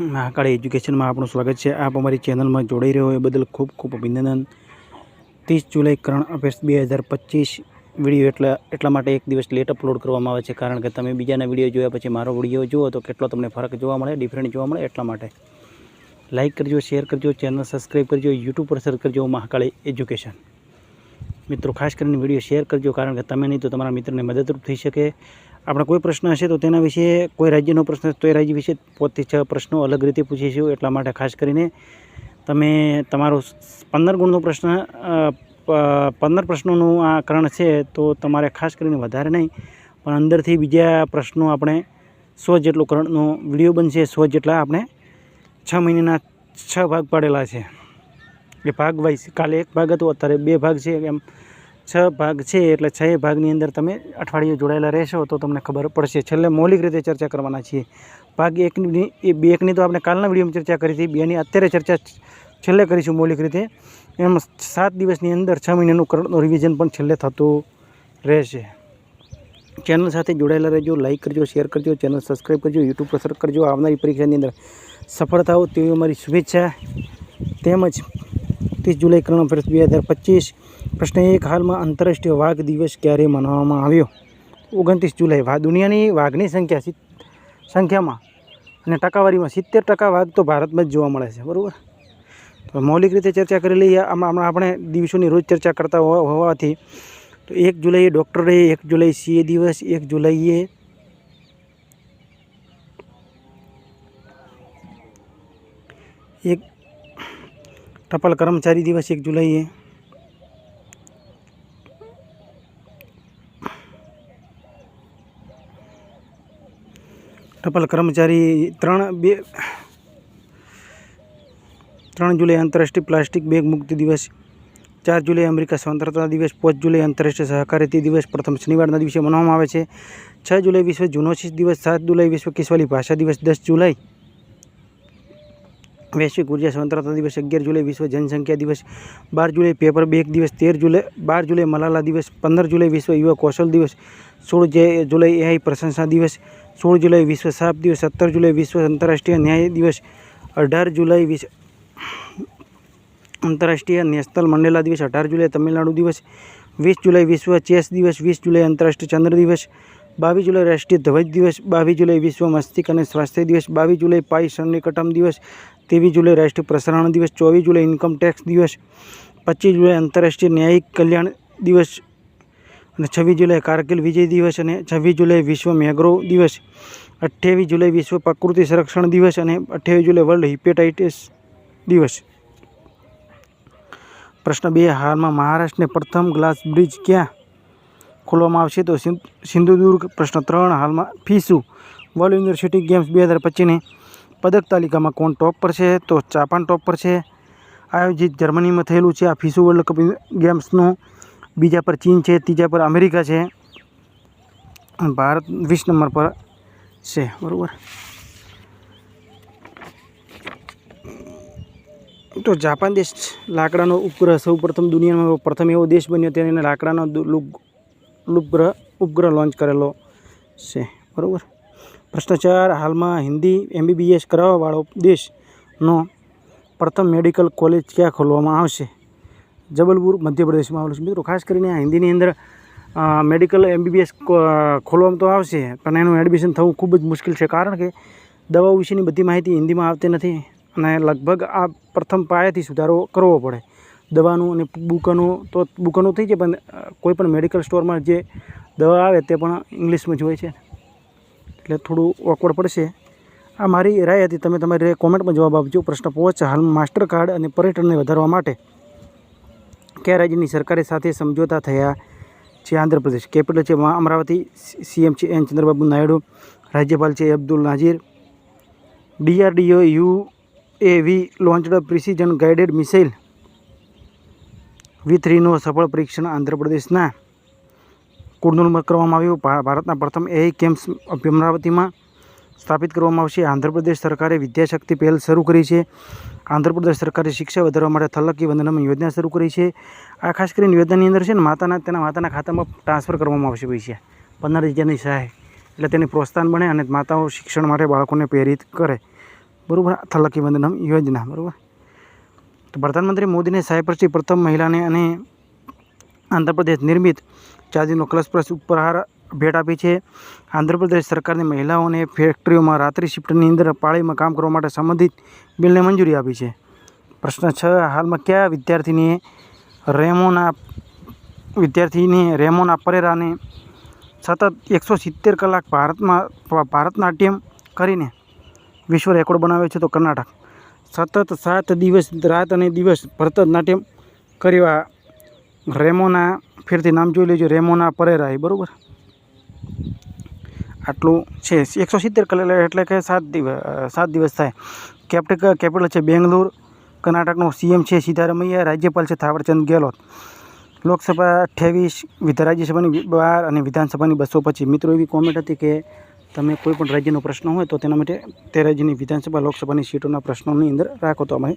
મહાકાળ એજ્યુકેશનમાં આપણું સ્વાગત છે. આપ અમારી ચેનલમાં જોડાઈ રહ્યો એ બદલ ખૂબ ખૂબ અભિનંદન. ત્રીસ જુલાઈ કરંટ અફેર્સ બે હજાર પચીસ વીડિયો એટલા એટલા માટે એક દિવસ લેટ અપલોડ કરવામાં આવે છે. કારણ કે તમે બીજાના વીડિયો જોયા પછી મારો વીડિયો જુઓ તો કેટલો તમને ફરક જોવા મળે ડિફરન્ટ જોવા મળે એટલા માટે. લાઇક કરજો શેર કરજો ચેનલ સબસ્ક્રાઈબ કરજો યુટ્યુબ પર સર્ચ કરજો મહાકાળી એજ્યુકેશન. મિત્રો, ખાસ કરીને વીડિયો શેર કરજો, કારણ કે તમે નહીં તો તમારા મિત્રને મદદરૂપ થઈ શકે. આપણે કોઈ પ્રશ્ન હશે તો તેના વિશે, કોઈ રાજ્યનો પ્રશ્ન તો એ રાજ્ય વિશે પોતથી છ પ્રશ્નો અલગ રીતે પૂછીશું એટલા માટે ખાસ કરીને તમે તમારો પંદર ગુણનો પ્રશ્ન પંદર પ્રશ્નોનું આ કરણ છે તો તમારે ખાસ કરીને વધારે નહીં, પણ અંદરથી બીજા પ્રશ્નો આપણે સો જેટલો કરણનો વીડિયો બનશે, સો જેટલા આપણે છ મહિનાના છ ભાગ પાડેલા છે. એ ભાગ વાઇઝ કાલે એક ભાગ હતો, અત્યારે બે ભાગ છે, એમ છ ભાગ છે એટલે છ ભાગની અંદર તમે અઠવાડિયે જોડાયેલા રહેશો તો તમને ખબર પડશે. છેલ્લે મૌલિક રીતે ચર્ચા કરવાના છીએ. ભાગ એકની, એ બે એકની તો આપણે કાલના વિડીયોમાં ચર્ચા કરી હતી. બેની અત્યારે ચર્ચા છેલ્લે કરીશું મૌલિક રીતે. એમ સાત દિવસની અંદર છ મહિનાનું કરંટનું રિવિઝન પણ છેલ્લે થતું રહેશે. ચેનલ સાથે જોડાયેલા રહેજો લાઇક કરજો શેર કરજો ચેનલ સબસ્ક્રાઈબ કરજો યુટ્યુબ પર કરજો. આવનારી પરીક્ષાની અંદર સફળ થાઓ તેવી અમારી શુભેચ્છા. તેમજ ત્રીસ જુલાઈ કરણ અફેર્સ બે હજાર પચીસ. પ્રશ્ન એક હાલમાં આંતરરાષ્ટ્રીય વાઘ દિવસ ક્યારે મનાવવામાં આવ્યો? ઓગણત્રીસ જુલાઈ વા દુનિયાની વાઘની સંખ્યા સંખ્યામાં અને ટકાવારીમાં સિત્તેર ટકા વાઘ તો ભારતમાં જ જોવા મળે છે, બરાબર? તો મૌલિક રીતે ચર્ચા કરી લઈએ. આમાં આપણે દિવસોની રોજ ચર્ચા કરતા હોવા- હોવાથી તો એક જુલાઈએ ડૉક્ટર ડે એક જુલાઈ સીએ દિવસ, એક જુલાઈએ એક ટપાલ કર્મચારી દિવસ, એક જુલાઈએ ટપાલ કર્મચારી ત્રણ બે ત્રણ જુલાઈ આંતરરાષ્ટ્રીય પ્લાસ્ટિક બેગ મુક્તિ દિવસ, ચાર જુલાઈ અમેરિકા સ્વતંત્રતા દિવસ, પાંચ જુલાઈ આંતરરાષ્ટ્રીય સહકારિતા દિવસ, પ્રથમ શનિવારના દિવસે મનાવવામાં આવે છે. છ જુલાઈ વિશ્વ જુનોસિસ દિવસ, સાત જુલાઈ વિશ્વ કિસ્વાલી ભાષા દિવસ, દસ જુલાઈ વૈશ્વિક ઊર્જા સ્વતંત્રતા દિવસ, અગિયાર જુલાઈ વિશ્વ જનસંખ્યા દિવસ, બાર જુલાઈ પેપર બેગ દિવસ, તેર જુલાઈ, બાર જુલાઈ મલાલા દિવસ, પંદર જુલાઈ વિશ્વ યુવા કૌશલ દિવસ, સોળ જુલાઈ એઆઈ પ્રશંસા દિવસ સોળ જુલાઈ વિશ્વ સાપ દિવસ સત્તર જુલાઈ વિશ્વ આંતરરાષ્ટ્રીય ન્યાય દિવસ અઢાર જુલાઈ વિશ્વ આંતરરાષ્ટ્રીય નેશનલ મંડેલા દિવસ અઢાર જુલાઈ તમિલનાડુ દિવસ વીસ જુલાઈ વિશ્વ ચેસ દિવસ વીસ જુલાઈ આંતરરાષ્ટ્રીય ચંદ્ર દિવસ બાવીસ જુલાઈ રાષ્ટ્રીય ધ્વજ દિવસ બાવીસ જુલાઈ વિશ્વ મસ્તિષ્ક અને સ્વાસ્થ્ય દિવસ બાવીસ જુલાઈ પાઈ સન્નિકટમ દિવસ ત્રેવીસ જુલાઈ રાષ્ટ્રીય પ્રસારણ દિવસ ચોવીસ જુલાઈ ઇન્કમ ટેક્સ દિવસ પચીસ જુલાઈ આંતરરાષ્ટ્રીય ન્યાયિક કલ્યાણ દિવસ અને છવ્વીસ જુલાઈ કારગિલ વિજય દિવસ અને છવ્વીસ જુલાઈ વિશ્વ મેગ્રો દિવસ. અઠ્યાવીસ જુલાઈ વિશ્વ પ્રકૃતિ સંરક્ષણ દિવસ અને અઠ્યાવીસ જુલાઈ વર્લ્ડ હિપેટાઇટિસ દિવસ. પ્રશ્ન બે, હાલમાં મહારાષ્ટ્રને પ્રથમ ગ્લાસ બ્રિજ ક્યાં ખોલવામાં આવશે? તો સિંધુદુર્ગ. પ્રશ્ન ત્રણ, હાલમાં ફીસુ વર્લ્ડ યુનિવર્સિટી ગેમ્સ બે હજાર પચીસની પદક તાલિકામાં કોણ ટોપ પર છે? તો જાપાન ટોપ પર છે. આયોજિત જર્મનીમાં થયેલું છે આ ફીસુ વર્લ્ડ કપ ગેમ્સનું બીજા પર ચીન છે, ત્રીજા પર અમેરિકા છે. અને ભારત વીસ નંબર પર છે, બરાબર. તો જાપાન દેશ લાકડાનો ઉપગ્રહ સૌ પ્રથમ દુનિયામાં પ્રથમ એવો દેશ બન્યો, તેને લાકડાનો દુ- લુગ- ઉપગ્રહ ઉપગ્રહ લોન્ચ કરેલો છે, બરાબર. ભ્રષ્ટાચાર હાલમાં હિન્દી એમબીબીએસ કરાવવાવાળો દેશનો પ્રથમ મેડિકલ કોલેજ ક્યાં ખોલવામાં આવશે? જબલપુર, મધ્યપ્રદેશમાં આવેલું છે. મિત્રો, ખાસ કરીને આ હિન્દીની અંદર મેડિકલ એમબીબીએસ ખોલવામાં તો આવશે, પણ એનું એડમિશન થવું ખૂબ જ મુશ્કેલ છે. કારણ કે દવાઓ વિશેની બધી માહિતી હિન્દીમાં આવતી નથી અને લગભગ આ પ્રથમ પાયાથી સુધારો કરવો પડે. દવાનું અને બુકનું તો, બુકનું થઈ જાય, પણ કોઈપણ કોઈ પણ મેડિકલ સ્ટોરમાં જે દવા આવે તે પણ ઇંગ્લિશમાં જ હોય છે. એટલે થોડું ઓકવર્ડ પડશે. આ મારી રાય હતી. તમે તમારી કોમેન્ટમાં જવાબ આપજો. પ્રશ્ન પાંચ હાલ માસ્ટર કાર્ડ અને પર્યટનને વધારવા માટે કયા રાજ્યની સરકારે સાથે સમજોતા થયા છે આંધ્રપ્રદેશ. કેપિટલ છે અમરાવતી સીએમ છે એન ચંદ્રબાબુ નાયડુ, રાજ્યપાલ છે Abdul Nazeer DRDO U A V launched precision guided missile V થ્રીનું સફળ પરીક્ષણ આંધ્રપ્રદેશના કુર્નૂલમાં કરવામાં આવ્યું. ભારતના પ્રથમ એઆઈ કેમ્પ્સ અમરાવતીમાં સ્થાપિત કરવામાં આવશે. આંધ્રપ્રદેશ સરકારે વિદ્યાશક્તિ પહેલ શરૂ કરી છે. આંધ્રપ્રદેશ સરકારે શિક્ષા વધારવા માટે થલકી વંદનમ યોજના શરૂ કરી છે. આ ખાસ કરીને યોજનાની અંદર છે ને માતાના તેના માતાના ખાતામાં ટ્રાન્સફર કરવામાં આવશે પૈસા. પંદર હજારની સહાય. એટલે તેને પ્રોત્સાહન બને અને માતાઓ શિક્ષણ માટે બાળકોને પ્રેરિત કરે. બરાબર? થલકી વંદનમ યોજના. બરાબર? તો પ્રધાનમંત્રી મોદીને સાયપ્રસની પ્રથમ મહિલાને અને આંધ્રપ્રદેશ નિર્મિત ચાંદીનો કલશ પ્રસ ઉપહાર ભેટ આપી છે. આંધ્રપ્રદેશ સરકારની મહિલાઓને ફેક્ટરીઓમાં રાત્રિ શિફ્ટની અંદર પાળીમાં કામ કરવા માટે સંબંધિત બિલને મંજૂરી આપી છે. પ્રશ્ન છ, હાલમાં કયા વિદ્યાર્થીનીએ રેમોના વિદ્યાર્થીની રેમોના પરેરાને સતત એકસો સિત્તેર કલાક ભારતમાં ભારતનાટ્યમ કરીને વિશ્વ રેકોર્ડ બનાવ્યો છે તો કર્ણાટક. સતત સાત દિવસ રાત અને દિવસ ભરતનાટ્યમ કર્યા રેમોના, ફેરથી નામ જોઈ લેજો, રેમોના પરેરાએ બરાબર? આટલું છે. એકસો સિત્તેર કલાક એટલે કે સાત દિવસ સાત દિવસ થાય. કેપિટલ કેપિટલ છે બેંગ્લોર, કર્ણાટકનો સીએમ છે સિદ્ધારમૈયા, રાજ્યપાલ છે થાવરચંદ ગેહલોત. લોકસભા અઠ્યાવીસ રાજ્યસભાની બાર અને વિધાનસભાની બસો પચીસ. મિત્રો, એવી કોમેન્ટ હતી કે તમે કોઈ પણ રાજ્યનો પ્રશ્ન હોય તો તેના માટે તે રાજ્યની વિધાનસભા, લોકસભાની સીટોના પ્રશ્નોની અંદર રાખો તો અમે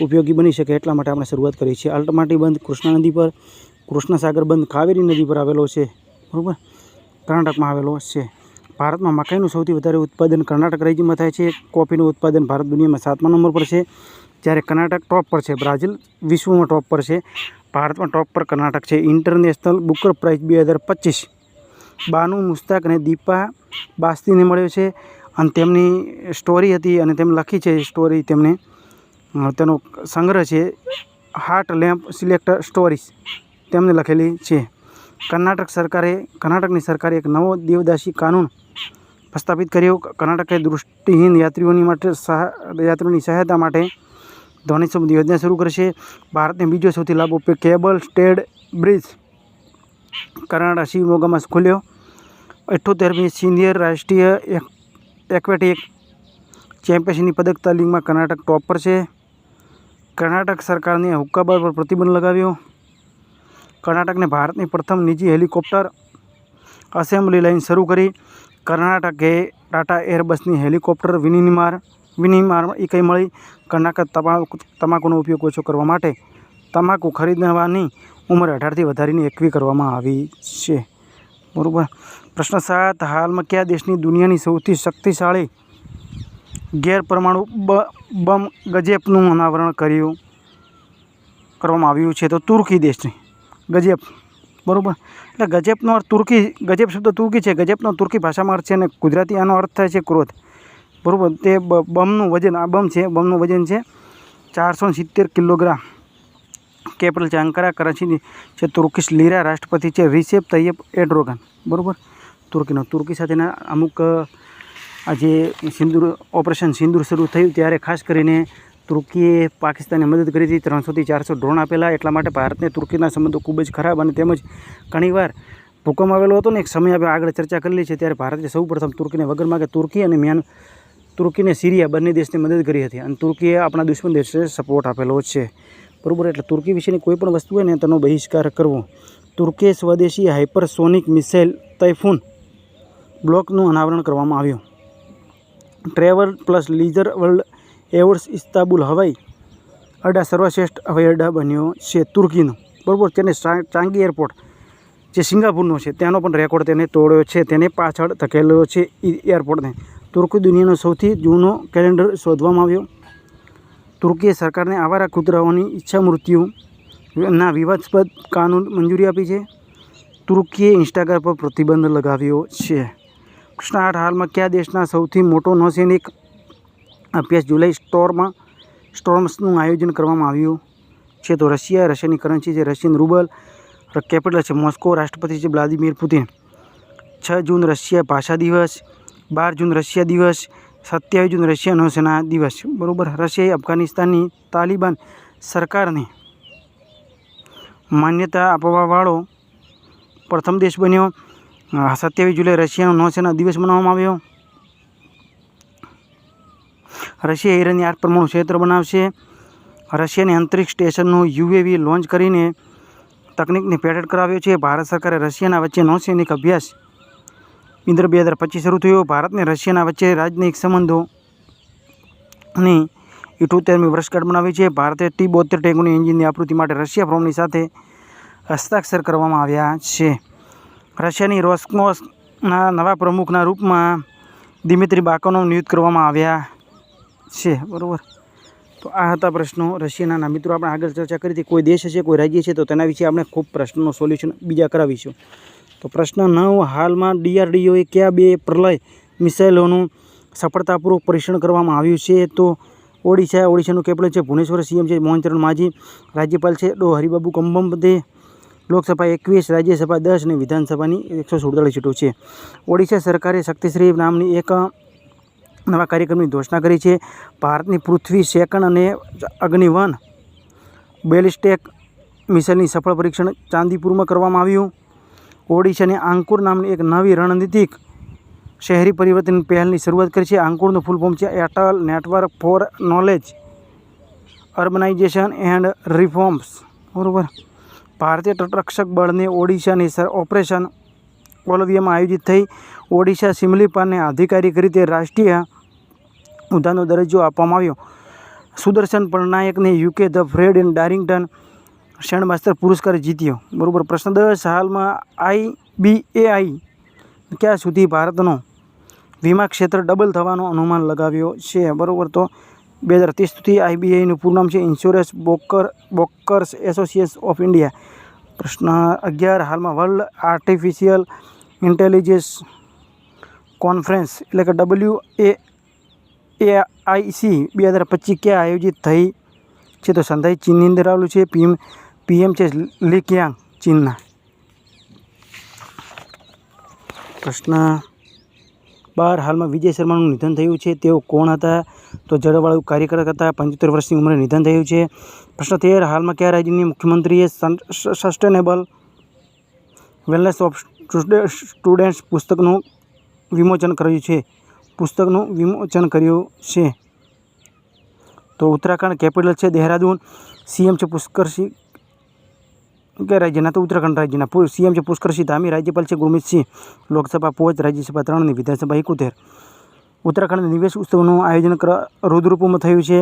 ઉપયોગી બની શકે. એટલા માટે આપણે શરૂઆત કરી છે. અલ્ટમાટી બંધ કૃષ્ણા નદી પર, કૃષ્ણસાગર બંધ કાવેરી નદી પર આવેલો છે. બરાબર? કર્ણાટકમાં આવેલો છે. ભારતમાં મકાઈનું સૌથી વધારે ઉત્પાદન કર્ણાટક રાજ્યમાં થાય છે. કોફીનું ઉત્પાદન ભારત દુનિયામાં સાતમા નંબર પર છે. જ્યારે કર્ણાટક ટોપ પર છે. બ્રાઝિલ વિશ્વમાં ટોપ પર છે. ભારતમાં ટોપ પર કર્ણાટક છે. ઇન્ટરનેશનલ બુકર પ્રાઇઝ બે હજાર પચીસ. બાનુ મુસ્તાક અને દીપા બાસ્તીને મળ્યો છે અને તેમની સ્ટોરી હતી અને તેમ લખી છે. સ્ટોરી તેમને તેનો સંગ્રહ છે. હાર્ટ લેમ્પ સિલેક્ટર સ્ટોરીઝ તેમને લખેલી છે. કર્ણાટક સરકારે, કર્ણાટકની સરકારે એક નવો દેવદાસી કાનૂન પ્રસ્થાપિત કર્યો. કર્ણાટકે દૃષ્ટિહીન યાત્રીઓની માટે યાત્રીઓની સહાયતા માટે ધ્વનિ સંબંધ યોજના શરૂ કરશે. ભારતને બીજો સૌથી લાભ ઉપયોગ કેબલ, સ્ટેડ બ્રિજ કર્ણાટક શિવમોગામાં ખુલ્યો. અઠ્ઠોતેરમી સિનિયર રાષ્ટ્રીય એક, એક્વેટિક ચેમ્પિયનશીપની પદક તાલીમમાં કર્ણાટક ટોપ પર છે. કર્ણાટક સરકારને હુક્કાબાર પર પ્રતિબંધ લગાવ્યો. કર્ણાટકને ભારતની પ્રથમ નિજી હેલિકોપ્ટર અસેમ્બલી લાઇન શરૂ કરી. કર્ણાટકે ટાટા એરબસની હેલિકોપ્ટર વિનિમાર વિનિમાર ઈકાઈ મળી? કર્ણાટક તમાકુ તમાકુનો ઉપયોગ ઓછો કરવા માટે તમાકુ ખરીદવાની ઉંમર અઢારથી વધારીને એકવી કરવામાં આવી છે. બરાબર. પ્રશ્ન સાત, હાલમાં કયા દેશની દુનિયાની સૌથી શક્તિશાળી ગેરપરમાણુ બમ ગજેપનું અનાવરણ કર્યું કરવામાં આવ્યું છે? તો તુર્કી દેશની. ગજેપ બરાબર? એટલે ગજેપનો અર્થ તુર્કી ગજેપ શબ્દ તુર્કી છે. ગજેપનો તુર્કી ભાષામાં અર્થ છે અને ગુજરાતી આનો અર્થ થાય છે ક્રોધ. બરાબર? તે બમનું વજન, આ બમ છે, બમનું વજન છે ચારસો સિત્તેર કિલોગ્રામ. કેપિટલ છે અંકારા કરાચીની છે તુર્કીશ લીરા રાષ્ટ્રપતિ છે, રિસેપ તૈયબ એડ્રોગન બરાબર? તુર્કીનો, તુર્કી સાથેના અમુક આ જે સિંદૂર, ઓપરેશન સિંદૂર શરૂ થયું ત્યારે ખાસ કરીને તુર્કીએ પાકિસ્તાનને મદદ કરી હતી. ત્રણસોથી ચારસો ડ્રોન આપેલા. એટલા માટે ભારતને તુર્કીના સંબંધો ખૂબ જ ખરાબ અને તેમજ ઘણીવાર ભૂકંપ આવેલો હતો ને, એક સમય આપણે આગળ ચર્ચા કરેલી છે ત્યારે ભારતે સૌપ્રથમ તુર્કીને વગર માગે તુર્કી અને મ્યાન તુર્કીને સિરિયા બંને દેશને મદદ કરી હતી અને તુર્કીએ આપણા દુશ્મન દેશને સપોર્ટ આપેલો છે. બરાબર, એટલે તુર્કી વિશેની કોઈ પણ વસ્તુ હોય ને, તેનો બહિષ્કાર કરવો. તુર્કીએ સ્વદેશી હાઇપરસોનિક મિસાઇલ તૈફૂન બ્લોકનું અનાવરણ કરવામાં આવ્યું. Travel plus leisure world awards Istanbul હવાઈ અડ્ડા સર્વશ્રેષ્ઠ હવાઈ અડ્ડા બન્યો છે તુર્કીનો. બરાબર? તેને ચાંગી એરપોર્ટ, જે સિંગાપુરનો છે, તેનો પણ રેકોર્ડ તેને તોડ્યો છે, તેને પાછળ ધકેલ્યો છે એરપોર્ટને. તુર્કી દુનિયાનો સૌથી જૂનો કેલેન્ડર શોધવામાં આવ્યો. તુર્કીએ સરકારને આવારા કૂતરાઓની ઈચ્છા મૃત્યુ ના વિવાદાસ્પદ કાનૂન મંજૂરી આપી છે. તુર્કીએ ઇન્સ્ટાગ્રામ પર પ્રતિબંધ લગાવ્યો છે. કૃષ્ણ આઠ હાલમાં કયા દેશના સૌથી મોટો નૌસૈનિક અભ્યાસ જુલાઈ સ્ટોરમાં, સ્ટોર્મ્સનું આયોજન કરવામાં આવ્યું છે. તો રશિયા, રશિયાની કરન્સી છે રશિયન રૂબલ કેપિટલ છે મોસ્કો, રાષ્ટ્રપતિ છે વ્લાદિમીર પુતિન. છ જૂન રશિયા ભાષા દિવસ, બાર જૂન રશિયા દિવસ, સત્યાવીસ જૂન રશિયા નૌસેના દિવસ. બરાબર? રશિયાએ અફઘાનિસ્તાનની તાલિબાન સરકારને માન્યતા આપવાવાળો પ્રથમ દેશ બન્યો. સત્યાવીસ જુલાઈ રશિયાનો નૌસેના દિવસ મનાવવામાં આવ્યો. રશિયા ઈરાનની આઠ ક્ષેત્ર બનાવશે. રશિયાની અંતરિક્ષ સ્ટેશનનું યુએવી લોન્ચ કરીને તકનિકને પેટન્ટ કરાવ્યો છે. ભારત સરકારે રશિયાના વચ્ચે નૌસૈનિક અભ્યાસ ઇન્દ્ર બે હજાર પચીસ શરૂ થયો. ભારતને રશિયાના વચ્ચે રાજનૈતિક સંબંધો અને ઇઠોતેરમી વર્ષગાંઠ બનાવી છે. ભારતે ટી બોતેર ટેગોની એન્જિનની આકૃતિ માટે રશિયા ફોર્મની સાથે હસ્તાક્ષર કરવામાં આવ્યા છે. રશિયાની રોસ્કોસના નવા પ્રમુખના રૂપમાં દિમિત્રી બાકોનોવ નિયુક્ત કરવામાં આવ્યા છે, બરાબર? તો આ હતા પ્રશ્નો. રશિયાના મિત્રો, આપણે આગળ ચર્ચા કરી હતી. કોઈ દેશ છે કોઈ રાજ્ય છે, તો તેના વિશે આપણે ખૂબ પ્રશ્નોનો સોલ્યુશન બીજા કરાવીશું. તો પ્રશ્ન નવ, હાલમાં ડીઆરડીઓએ કયા બે પ્રલય મિસાઇલોનું સફળતાપૂર્વક પરીક્ષણ કરવામાં આવ્યું છે? તો ઓડિશા, ઓડિશાનું કેપિટલ છે ભુવનેશ્વર, સીએમ છે મોહનચરણ માજી, રાજ્યપાલ છે ડો હરિબાબુ કંબમપતે લોકસભા એકવીસ, રાજ્યસભા દસ અને વિધાનસભાની એકસો સુડતાલીસ સીટો છે. ઓડિશા સરકારે શક્તિશ્રી નામની એક નવા કાર્યક્રમની ઘોષણા કરી છે. ભારતની પૃથ્વી સેકન્ડ અને અગ્નિવન બેલિસ્ટેક મિસાઇલની સફળ પરીક્ષણ ચાંદીપુરમાં કરવામાં આવ્યું. ઓડિશાની આંકુર નામની એક નવી રણનીતિક શહેરી પરિવર્તન પહેલની શરૂઆત કરી છે. આંકુરનું ફૂલ ફોર્મ છે Atal network for knowledge urbanisation and reforms બરાબર? ભારતીય તટરક્ષક બળને ઓડિશાની ઓપરેશન ઓલવિયામાં આયોજિત થઈ. ઓડિશા સિમલીપાને આધિકારિક રીતે રાષ્ટ્રીય ઉદ્યાનનો દરજ્જો આપવામાં આવ્યો. Sudarshan પટનાયકને UK the Fred and Darington sand master પુરસ્કાર જીત્યો. બરાબર, પ્રશ્ન દસ, હાલમાં આઈ ક્યાં સુધી ભારતનો વીમા ક્ષેત્ર ડબલ થવાનો અનુમાન લગાવ્યો છે? બરાબર, તો બે હજાર ત્રીસ સુધી આઈબીઆઈનું પૂરું નામ છે insurance broker, brokers association of India. પ્રશ્ન અગિયાર, હાલમાં વર્લ્ડ આર્ટિફિશિયલ ઇન્ટેલિજન્સ કોન્ફરન્સ એટલે કે ડબલ્યુ એ એઆઈસી બે હજાર પચીસ ક્યાં આયોજિત થઈ છે તો સંધાઈ ચીનની અંદર આવેલું છે. પીએમ પીએમ છે લીકિયાંગ ચીનના. પ્રશ્ન બાર, હાલમાં વિજય શર્માનું નિધન થયું છે. તેઓ કોણ હતા? તો જળવાળુ કાર્યકર હતા. પંચોતેર વર્ષની ઉંમરે નિધન થયું છે. પ્રશ્ન તેર, હાલમાં કયા રાજ્યની મુખ્યમંત્રીએ સસ્ટેનેબલ વેલનેસ ઓફ સ્ટુડન્ટ્સ પુસ્તકનું વિમોચન કર્યું છે? પુસ્તકનું વિમોચન કર્યું છે. તો ઉત્તરાખંડ કેપિટલ છે દહેરાદૂન. સીએમ છે પુષ્કરસિંહ કે રાજ્યના? તો ઉત્તરાખંડ રાજ્યના. સીએમ છે પુષ્કરસિંહ ધામી રાજ્યપાલ છે ગુરમીતસિંહ લોકસભા પાંચ રાજ્યસભા ત્રણ અને વિધાનસભા એકોતેર. ઉત્તરાખંડ નિવેશ ઉત્સવનું આયોજન કર રુદ્રપુરમાં થયું છે.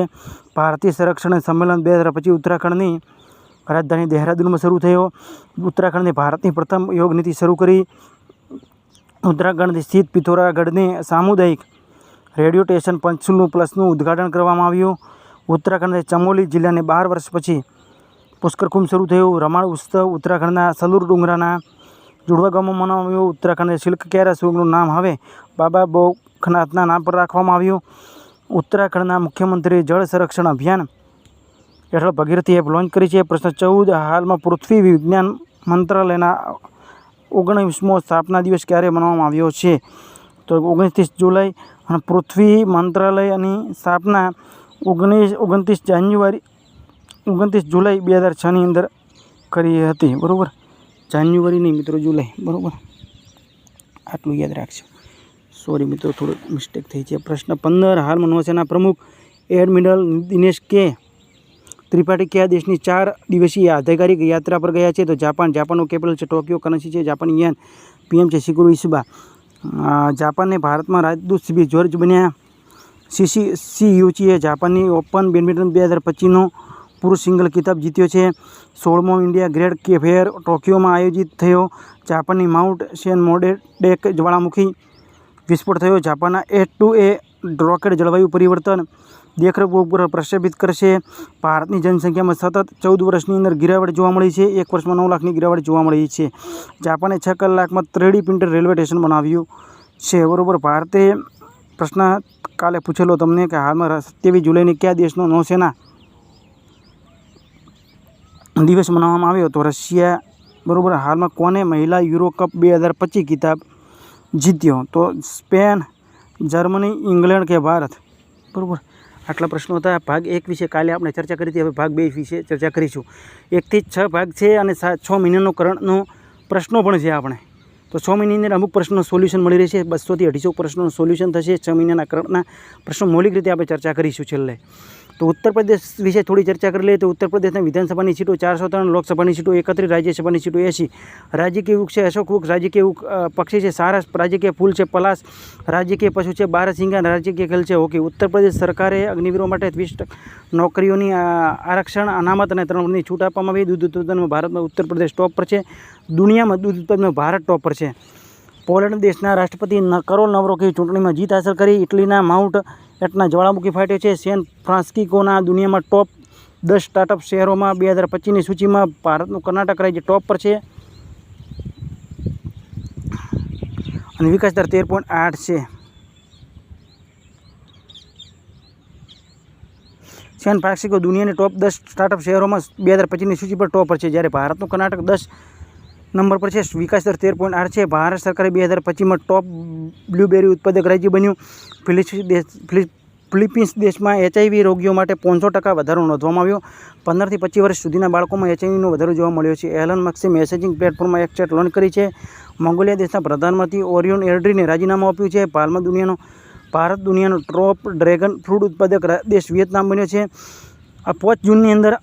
ભારતીય સંરક્ષણ સંમેલન બે હજાર પચીસ ઉત્તરાખંડની રાજધાની દહેરાદૂનમાં શરૂ થયો. ઉત્તરાખંડને ભારતની પ્રથમ યોગ નીતિ શરૂ કરી. ઉત્તરાખંડ સ્થિત પિથોરાગઢની સામુદાયિક રેડિયો સ્ટેશન પંચુલનું પ્લસનું ઉદ્ઘાટન કરવામાં આવ્યું. ઉત્તરાખંડના ચમોલી જિલ્લાને બાર વર્ષ પછી પુષ્કર કુંભ શરૂ થયું. રમાણ ઉત્સવ ઉત્તરાખંડના સલુર ડુંગરાના જુડવા ગામમાં મનાવવામાં આવ્યો. ઉત્તરાખંડના સિલ્ક કેરા સુરગનું નામ હવે બાબા બોખનાથના નામ પર રાખવામાં આવ્યું. ઉત્તરાખંડના મુખ્યમંત્રીએ જળ સંરક્ષણ અભિયાન હેઠળ ભગીરથી એપ લોન્ચ કરી છે. પ્રશ્ન ચૌદ, હાલમાં પૃથ્વી વિજ્ઞાન મંત્રાલયના ઓગણીસમો સ્થાપના દિવસ ક્યારે મનાવવામાં આવ્યો છે? તો ઓગણત્રીસ જુલાઈ અને પૃથ્વી મંત્રાલયની સ્થાપના ઓગણીસ, ઓગણત્રીસ જાન્યુઆરી, ઓગણત્રીસ જુલાઈ બે હજાર છની અંદર કરી હતી. બરાબર? જાન્યુઆરી નહીં, મિત્રો, જુલાઈ. બરાબર? આટલું યાદ રાખજો. સોરી મિત્રો થોડું મિસ્ટેક થઈ છે. પ્રશ્ન પંદર, હાલ નૌસેના પ્રમુખ એડમિરલ દિનેશ કે ત્રિપાઠી કયા દેશની ચાર દિવસીય આધિકારિક યાત્રા પર ગયા છે? તો જાપાન, જાપાનનું કેપિટલ છે ટોક્યો, કરન્સી છે જાપાન યન. પીએમ છે શિગુરુ ઇસુબા જાપાનને ભારતમાં રાજદૂત સીબી જ્યોર્જ બન્યા. સીસી સી યુચીએ જાપાનની ઓપન બેડમિન્ટન બે હજાર પચીસનો પુરુષ સિંગલ ખિતાબ જીત્યો છે. સોળમો ઇન્ડિયા ગ્રેડ કે ફેર ટોક્યોમાં આયોજિત થયો. જાપાનની માઉન્ટ સેન મોડેડેક જ્વાળામુખી વિસ્ફોટ થયો. જાપાનના એ ટુ એ રોકેટ જળવાયુ પરિવર્તન દેખરેખ ઉપર પ્રક્ષેપિત કરશે. ભારતની જનસંખ્યામાં સતત ચૌદ વર્ષની અંદર ગિરાવટ જોવા મળી છે. એક વર્ષમાં નવ લાખની ગિરાવટ જોવા મળી છે. જાપાને છ કલાકમાં ત્રેડી પ્રિન્ટર રેલવે સ્ટેશન બનાવ્યું છે. બરાબર, ભારતે પ્રશ્ન કાલે પૂછેલો તમને કે હાલમાં સત્યાવીસ જુલાઈની કયા દેશનો નૌસેના દિવસ મનાવવામાં આવ્યો તો રશિયા, બરાબર, હાલમાં કોને મહિલા યુરો બે હજાર પચીસ ખિતાબ જીત્યો? તો સ્પેન, જર્મની, ઇંગ્લેન્ડ કે ભારત? બરાબર આટલા પ્રશ્નો હતા. ભાગ એક વિશે કાલે આપણે ચર્ચા કરી હતી. હવે ભાગ બે વિશે ચર્ચા કરીશું. એકથી છ ભાગ છે અને છ મહિનાનો કરંટનો પ્રશ્નો પણ છે આપણે. તો છ મહિનાની અંદર અમુક પ્રશ્નો સોલ્યુશન મળી રહેશે. બસોથી અઢીસો પ્રશ્નોનું સોલ્યુશન થશે. છ મહિનાના કરંટના પ્રશ્નો મૌલિક રીતે આપણે ચર્ચા કરીશું છેલ્લે. તો ઉત્તર પ્રદેશ વિશે થોડી ચર્ચા કરી લઈએ તો ઉત્તર પ્રદેશના વિધાનસભાની સીટો ચારસો ત્રણ, લોકસભાની સીટો એકત્રીસ, રાજ્યસભાની સીટો એંસી રાજકીય વૃક્ષ છે અશોક વૃક્ષ, રાજકીય પક્ષી છે સારસ, રાજકીય ફૂલ છે પલાસ રાજકીય પશુ છે બારસિંગા રાજકીય ખેલ છે હોકી. ઉત્તર પ્રદેશ સરકારે અગ્નિવીરો માટે વીસ નોકરીઓની આરક્ષણ, અનામત અને ત્રણ વર્ષની છૂટ આપવામાં આવી. દૂધ ઉત્પાદનમાં ભારતમાં ઉત્તર પ્રદેશ ટોપ પર છે. દુનિયામાં દૂધ ઉત્પાદનમાં ભારત ટોપ પર છે. પોલેન્ડ દેશના રાષ્ટ્રપતિ કરોલ નવરોકી ચૂંટણીમાં જીત હાંસલ કરી. ઇટલીના માઉન્ટ એટલા જ્વાળામુખી ફાટ્યો છે. સેન ફ્રાન્સિસ્કોના દુનિયામાં ટોપ દસ સ્ટાર્ટઅપ શહેરોમાં બે હજાર પચીસની સૂચિમાં ભારતનું કર્ણાટક રાજ્ય ટોપ પર છે. અને વિકાસ દર તેર પોઈન્ટ આઠ છે. સેન ફ્રાન્સિસ્કો દુનિયાની ટોપ દસ સ્ટાર્ટઅપ શહેરોમાં બે હજાર પચીસની સૂચિ પર ટોપ પર છે. જ્યારે ભારતનું કર્ણાટક દસ નંબર પર છે, વિકાસ દર તેર પોઈન્ટ આઠ છે. ભારત સરકારે બે હજાર પચીસમાં ટોપ બ્લ્યુબેરી ઉત્પાદક રાજ્ય બન્યું. ફિલિપિન્સ દેશમાં એચઆઈવી રોગીઓ માટે પાંચસો ટકા વધારો નોંધવામાં આવ્યો. પંદરથી પચીસ વર્ષ સુધીના બાળકોમાં એચઆઈવીનો વધારો જોવા મળ્યો છે. એલન મક્સે મેસેજિંગ પ્લેટફોર્મમાં એક ચેટ લોન્ચ કરી છે. મોંગોલિયા દેશના પ્રધાનમંત્રી ઓરિયોન એરડ્રીને રાજીનામું આપ્યું છે. હાલમાં દુનિયાનો, ભારત દુનિયાનો ટોપ ડ્રેગન ફ્રૂટ ઉત્પાદક દેશ વિયેતનામ બન્યો છે. આ પાંચ જૂનની અંદર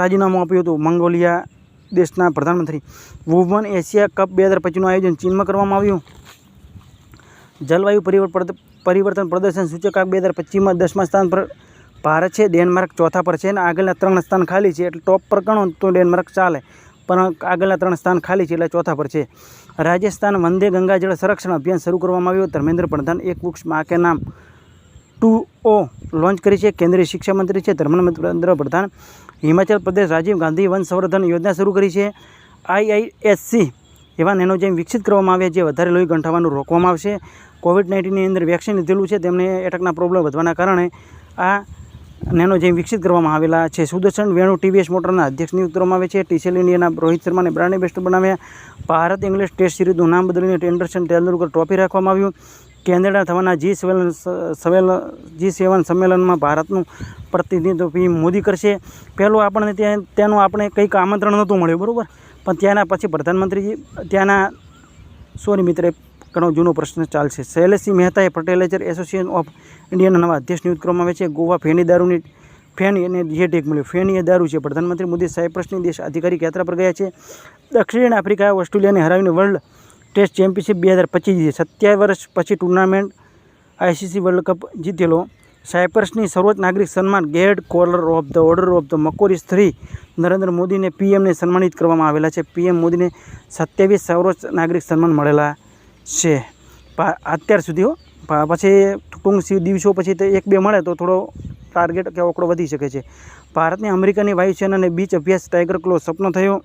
રાજીનામું આપ્યું હતું મંગોલિયા દેશના પ્રધાનમંત્રી. વુમન એશિયા કપ બે હજાર પચીસનું આયોજન ચીનમાં કરવામાં આવ્યું. જલવાયુ પરિવર્તન પ્રદર્શન સૂચકાંક બે હજાર પચીસમાં દસમા સ્થાન પર ભારત છે, ડેનમાર્ક ચોથા પર છે અને આગળના ત્રણ સ્થાન ખાલી છે. એટલે ટોપ પર ગણો તો ડેનમાર્ક ચાલે, પણ આગળના ત્રણ સ્થાન ખાલી છે એટલે ચોથા પર છે. રાજસ્થાન વંદે ગંગા જળ સંરક્ષણ અભિયાન શરૂ કરવામાં આવ્યું. ધર્મેન્દ્ર પ્રધાન એક વૃક્ષ માકે નામ. ટુ ઓ લોન્ચ કરી છે. કેન્દ્રીય શિક્ષા મંત્રી છે. ધર્મેન્દ્ર પ્રધાન હિમાચલ પ્રદેશ રાજીવ ગાંધી વન સંવર્ધન યોજના શરૂ કરી છે. આઈઆઈએસસી એવા નેનોજેમ વિકસિત કરવામાં આવ્યા જે વધારે લોહી ગંઠાવાનું રોકવામાં આવશે. કોવિડ નાઇન્ટીનની અંદર વેક્સિન લીધેલું છે તેમને એટકના પ્રોબ્લેમ વધવાના કારણે આ નેનોજેમ વિકસિત કરવામાં આવેલા છે. સુદર્શન વેણુ ટીવીએસ મોટરના અધ્યક્ષ નિયુક્ત આવે છે. ટીસેલ ઇન્ડિયાના રોહિત શર્માને બ્રાન્ડ એમ્બેસ્ટર બનાવ્યા. ભારત ઇંગ્લિશ ટેસ્ટ સિરીઝનું નામ બદલીને ટેન્ડરસન તેંડુલકર ટ્રોફી રાખવામાં આવ્યું. કેનેડા થવાના જી સેવન સવેલ, જી સેવન સંમેલનમાં ભારતનું પ્રતિનિધિત્વ મોદી કરશે. પહેલું આપણને ત્યાં, ત્યાંનું આપણે કંઈક આમંત્રણ નહોતું મળ્યું, બરાબર? પણ ત્યાંના પછી પ્રધાનમંત્રીજી, ત્યાંના, સોરી મિત્રે, ઘણો જૂનો પ્રશ્ન ચાલશે. શૈલેષસિંહ મહેતાએ ફર્ટિલાઇઝર એસોસિએશન ઓફ ઇન્ડિયાના નવા અધ્યક્ષ નિયુક્ત કરવામાં આવે છે. ગોવા ફેની દારૂની ફેની અને જે ટેક મળ્યું. ફેની એ દારૂ છે. પ્રધાનમંત્રી મોદી સાયપ્રસની દેશ અધિકારી યાત્રા પર ગયા છે. દક્ષિણ આફ્રિકા, ઓસ્ટ્રેલિયાને હરાવીને વર્લ્ડ ટેસ્ટ ચેમ્પિયનશિપ બે હજાર પચીસ સત્યાવીસ વર્ષ પછી ટુર્નામેન્ટ આઈસીસી વર્લ્ડ કપ જીતેલો. સાયપ્રસની સર્વોચ્ચ નાગરિક સન્માન grand collar of the order of the Makarios સ્ત્રી નરેન્દ્ર મોદીને પીએમને સન્માનિત કરવામાં આવેલા છે. પીએમ મોદીને સત્યાવીસ સર્વોચ્ચ નાગરિક સન્માન મળેલા છે. અત્યાર સુધી પછી ટૂંક દિવસો પછી તો એક બે મળે તો થોડો ટાર્ગેટ કે ઓકડો વધી શકે છે. ભારતની અમેરિકાની વાયુસેનાને બીચ અભ્યાસ ટાઈગર ક્લો સપનો થયો.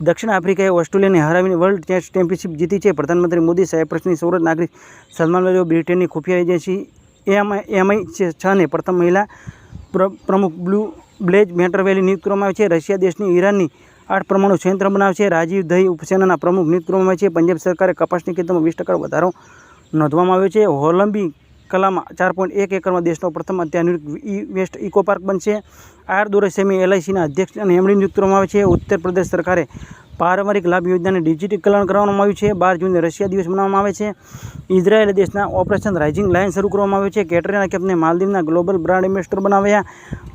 દક્ષિણ આફ્રિકાએ ઓસ્ટ્રેલિયાને હરાવીને વર્લ્ડ ટેસ્ટ ચેમ્પિયનશિપ જીતી છે. પ્રધાનમંત્રી મોદી સાયપ્રસની સૌરજ નાગરિક સલમાન વાલીઓ બ્રિટનની ખુફિયા એજન્સી એમ એમઆઈ છે છને. પ્રથમ મહિલા પ્ર પ્રમુખ બ્લુ બ્લેજ મેટરવેલી નિયુક્ત કરવામાં આવી છે. રશિયા દેશની ઈરાનની આઠ પરમાણુ સંયંત્ર બનાવશે રાજીવ દહી ઉપસેનાના પ્રમુખ નિયુક્ત કરવામાં આવે છે. પંજાબ સરકારે કપાસની કિંમતમાં વીસ ટકા વધારો નોંધવામાં આવ્યો છે. હોલંબી કલામાં ચાર પોઈન્ટ એક એકરમાં દેશનો પ્રથમ અત્યાધુનિક ઈ વેસ્ટ ઇકો પાર્ક બનશે. આર દોરેસેમી એલઆઈસીના અધ્યક્ષ અને એમડી નિયુક્ત કરવામાં આવે છે. ઉત્તર પ્રદેશ સરકારે પારંપરિક લાભ યોજનાને ડિજિટીકરણ કરવામાં આવ્યું છે. બાર જૂને રશિયા દિવસ મનાવવામાં આવે છે. ઇઝરાયેલ દેશના ઓપરેશન રાઇઝિંગ લાયન શરૂ કરવામાં આવ્યું છે. કેટરીના કેફને માલદીવના ગ્લોબલ બ્રાન્ડ એમ્બેસડર બનાવ્યા.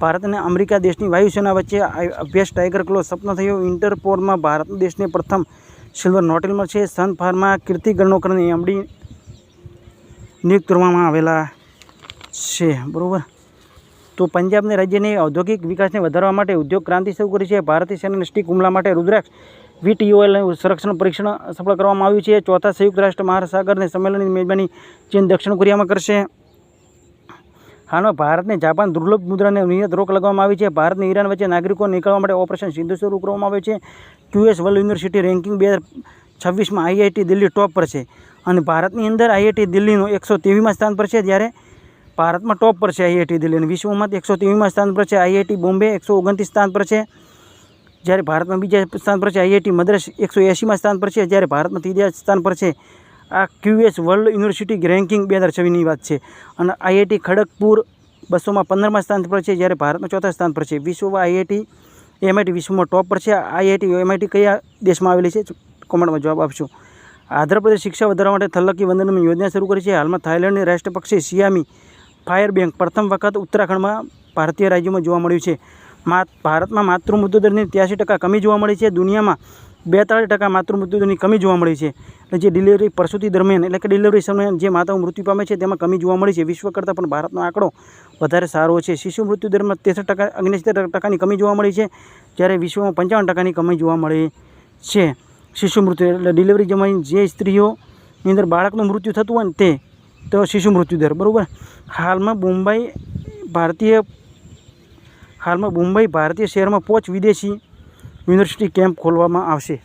ભારત અને અમેરિકા દેશની વાયુસેના વચ્ચે અભ્યાસ ટાઈગર ક્લો સપનો થયો. ઇન્ટરપોરમાં ભારત દેશને પ્રથમ સિલ્વર નોટેલ મળશે સન ફાર્મા કીર્તિ ગણોકરને એમડી નિયુક્ત કરવામાં આવેલા છે, બરાબર? તો પંજાબને રાજ્યની ઔદ્યોગિક વિકાસને વધારવા માટે ઉદ્યોગ ક્રાંતિ શરૂ કરી છે. ભારતીય સેનાને સ્ટીક હુમલા માટે રુદ્રાક્ષ વીટીઓએલ સંરક્ષણ પરીક્ષણ સફળ કરવામાં આવ્યું છે. ચોથા સંયુક્ત રાષ્ટ્ર મહાસાગરને સંમેલનની મેજબાની ચીન દક્ષિણ કોરિયામાં કરશે. હાલમાં ભારતને જાપાન દુર્લભ મુદ્રાને નિયત રોક લગાવવામાં આવી છે. ભારતને ઈરાન વચ્ચે નાગરિકો નીકળવા માટે ઓપરેશન સિંધુ શરૂ કરવામાં આવે છે. ક્યુએસ વર્લ્ડ યુનિવર્સિટી રેન્કિંગ બે છવ્વીસમાં આઈઆઈટી દિલ્હી ટોપ પર છે. અને ભારતની અંદર આઈઆઈટી દિલ્હીનું એકસો ત્રેવીસમાં સ્થાન પર છે જ્યારે ભારતમાં ટોપ પર છે આઈઆઈટી દિલ્હી અને વિશ્વમાં એકસો ત્રેવીસમાં સ્થાન પર છે. આઈઆઈટી બોમ્બે એકસો ઓગણત્રીસ સ્થાન પર છે. જ્યારે ભારતમાં બીજા સ્થાન પર છે આઈઆઈટી મદ્રાસ એકસો એંસીમાં સ્થાન પર છે. જ્યારે ભારતમાં ત્રીજા સ્થાન પર છે આ ક્યુએસ વર્લ્ડ યુનિવર્સિટી રેન્કિંગ બે હજાર છવ્વીસની વાત છે. અને આઈઆઈટી ખડગપુર બસોમાં પંદરમાં સ્થાન પર છે. જ્યારે ભારતમાં ચોથા સ્થાન પર છે. વિશ્વમાં આઈઆઈટી એમઆઈટી વિશ્વમાં ટોપ પર છે. આઈઆઈટી એમઆઈટી કયા દેશમાં આવેલી છે? કોમેન્ટમાં જવાબ આપશો આંધ્રપ્રદેશ શિક્ષા વધારવા માટે થલ્લકી વંદનમ યોજના શરૂ કરી છે. હાલમાં થાઇલેન્ડની રાષ્ટ્ર પક્ષી સિયામી ફાયર બેંક પ્રથમ વખત ઉત્તરાખંડમાં ભારતીય રાજ્યોમાં જોવા મળ્યું છે. ભારતમાં માતૃ મૃત્યુદરની ત્યાસી ટકા કમી જોવા મળી છે. દુનિયામાં બેતાળીસ ટકા માતૃ મૃત્યુદરની કમી જોવા મળી છે એટલે જે ડિલિવરી પ્રસૂતિ દરમિયાન એટલે કે ડિલિવરી સમયે જે માતાઓ મૃત્યુ પામે છે તેમાં કમી જોવા મળી છે. વિશ્વ કરતાં પણ ભારતનો આંકડો વધારે સારો છે. શિશુ મૃત્યુ દરમાં ત્રેસઠ ટકા અગ્નિસિત્તેર ટકાની કમી જોવા મળી છે, જ્યારે વિશ્વમાં પંચાવન ટકાની કમી જોવા મળે છે. શિશુ મૃત્યુ એટલે ડિલિવરી જમાઈ જે સ્ત્રીઓની અંદર બાળકનું મૃત્યુ થતું હોય ને તે, તો શિશુ મૃત્યુદર બરાબર? હાલમાં મુંબઈ ભારતીય, હાલમાં મુંબઈ ભારતીય શહેરમાં પોચ વિદેશી યુનિવર્સિટી કેમ્પ ખોલવામાં આવશે.